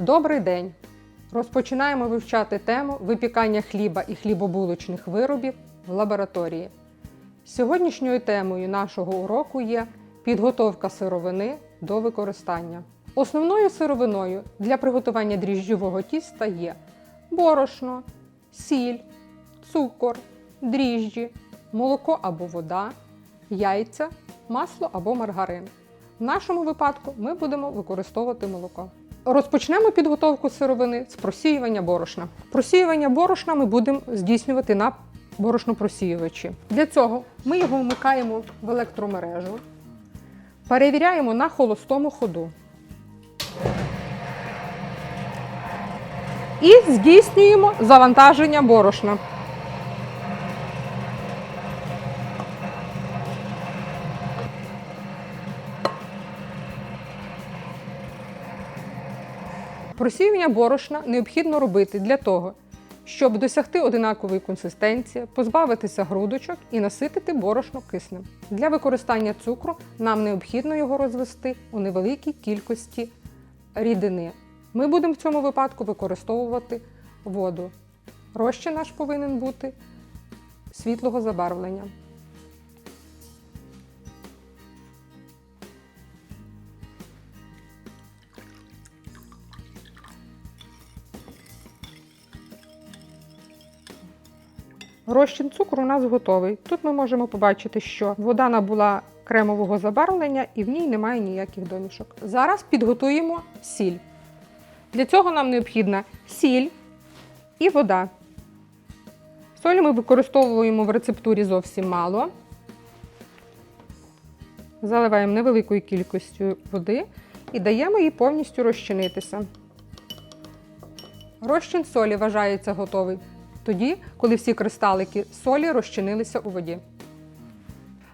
Добрий день! Розпочинаємо вивчати тему випікання хліба і хлібобулочних виробів в лабораторії. Сьогоднішньою темою нашого уроку є підготовка сировини до використання. Основною сировиною для приготування дріжджового тіста є борошно, сіль, цукор, дріжджі, молоко або вода, яйця, масло або маргарин. В нашому випадку ми будемо використовувати молоко. Розпочнемо підготовку сировини з просіювання борошна. Просіювання борошна ми будемо здійснювати на борошнопросіювачі. Для цього ми його вмикаємо в електромережу, перевіряємо на холостому ходу. І здійснюємо завантаження борошна. Просіювання борошна необхідно робити для того, щоб досягти одинакової консистенції, позбавитися грудочок і наситити борошно киснем. Для використання цукру нам необхідно його розвести у невеликій кількості рідини. Ми будемо в цьому випадку використовувати воду. Розчин наш повинен бути світлого забарвлення. Розчин цукру у нас готовий. Тут ми можемо побачити, що вода набула кремового забарвлення і в ній немає ніяких домішок. Зараз підготуємо сіль. Для цього нам необхідна сіль і вода. Солі ми використовуємо в рецептурі зовсім мало. Заливаємо невеликою кількістю води і даємо їй повністю розчинитися. Розчин солі вважається готовий тоді, коли всі кристалики солі розчинилися у воді.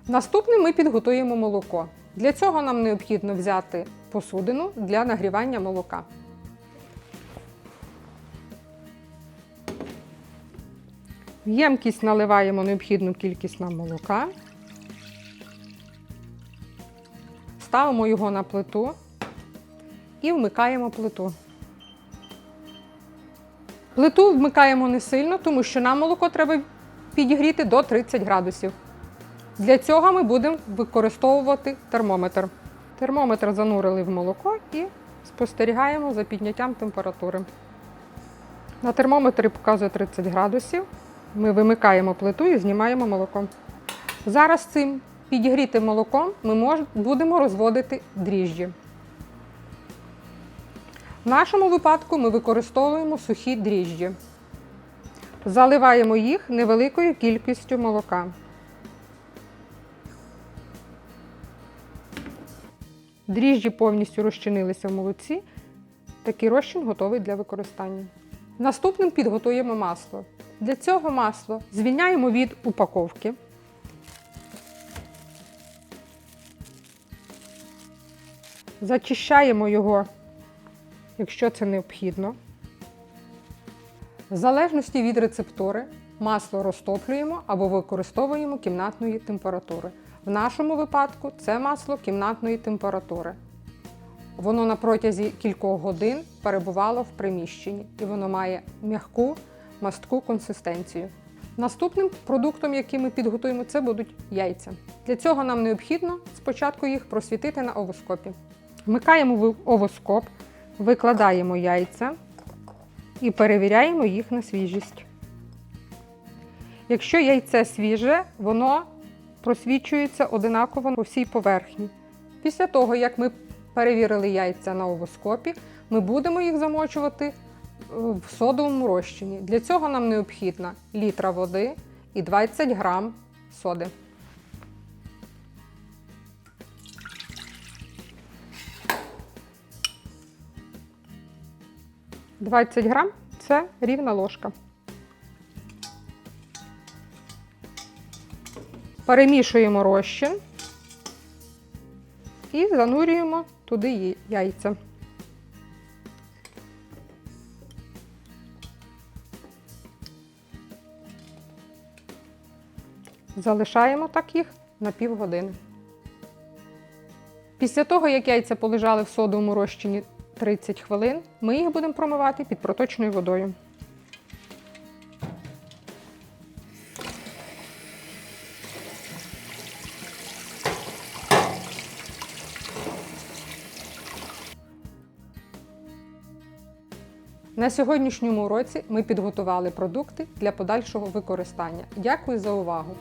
Наступним ми підготуємо молоко. Для цього нам необхідно взяти посудину для нагрівання молока. В ємкість наливаємо необхідну кількість нам молока. Ставимо його на плиту і вмикаємо плиту. Плиту вмикаємо не сильно, тому що нам молоко треба підігріти до 30 градусів. Для цього ми будемо використовувати термометр. Термометр занурили в молоко і спостерігаємо за підняттям температури. На термометрі показує 30 градусів. Ми вимикаємо плиту і знімаємо молоко. Зараз цим підігрітим молоком ми будемо розводити дріжджі. В нашому випадку ми використовуємо сухі дріжджі. Заливаємо їх невеликою кількістю молока. Дріжджі повністю розчинилися в молоці. Такий розчин готовий для використання. Наступним підготуємо масло. Для цього масло звільняємо від упаковки. Зачищаємо його якщо це необхідно. В залежності від рецептури масло розтоплюємо або використовуємо кімнатної температури. В нашому випадку це масло кімнатної температури. Воно на протязі кількох годин перебувало в приміщенні і воно має м'яку мастку консистенцію. Наступним продуктом, який ми підготуємо, це будуть яйця. Для цього нам необхідно спочатку їх просвітити на овоскопі. Вмикаємо в овоскоп, викладаємо яйця і перевіряємо їх на свіжість. Якщо яйце свіже, воно просвічується одинаково по всій поверхні. Після того, як ми перевірили яйця на овоскопі, ми будемо їх замочувати е, в содовому розчині. Для цього нам необхідна літра води і 20 грам соди. – 20 грам це рівна ложка. Перемішуємо розчин і занурюємо туди яйця. Залишаємо так їх на півгодини. Після того, як яйця полежали в содовому розчині 30 хвилин. Ми їх будемо промивати під проточною водою. На сьогоднішньому уроці ми підготували продукти для подальшого використання. Дякую за увагу!